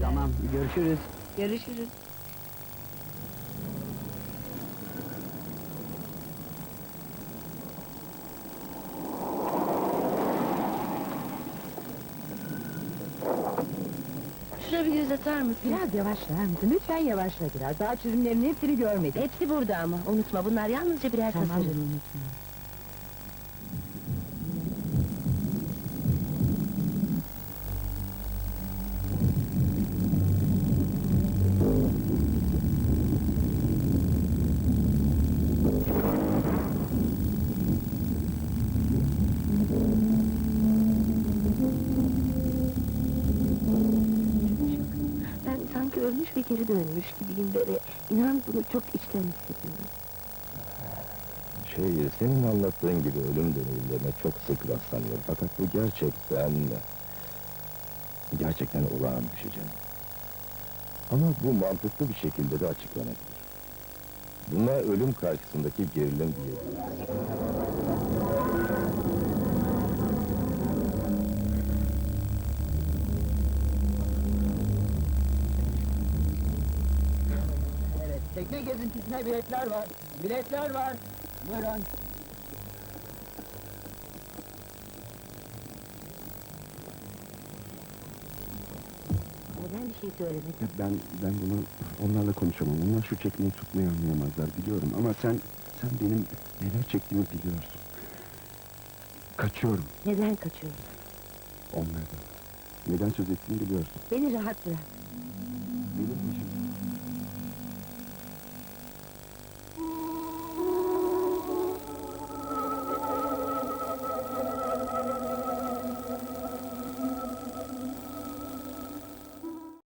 Tamam, görüşürüz. Görüşürüz. Şuna bir göz atar mısın? Biraz yavaşlar mısın? Lütfen yavaşla biraz. Daha çürümlerin hepsini görmedim. Hepsi burada ama. Unutma bunlar yalnızca birer Tamam tasarım. canım unutma. Ölmüş ve geri dönmüş gibiyim böyle. İnan bunu çok içten hissediyorum. Şey, senin anlattığın gibi ölüm deneyimlerine çok sık rastlanıyor. Fakat bu gerçekten... Gerçekten olağan bir şey canım. Ama bu mantıklı bir şekilde de açıklanabilir. Buna ölüm karşısındaki gerilim diyebiliriz. Tekne gezintisine biletler var. Biletler var. Buyurun. Neden bir şey söylemedin? Ya Ben ben bunu onlarla konuşamam. Onlar şu çekmeyi tutmayı anlayamazlar biliyorum ama sen sen benim neler çektiğimi biliyorsun. Kaçıyorum Neden kaçıyorsun? onlardan. Neden söz ettiğini biliyorsun. Beni rahat bırak. Benim peşimde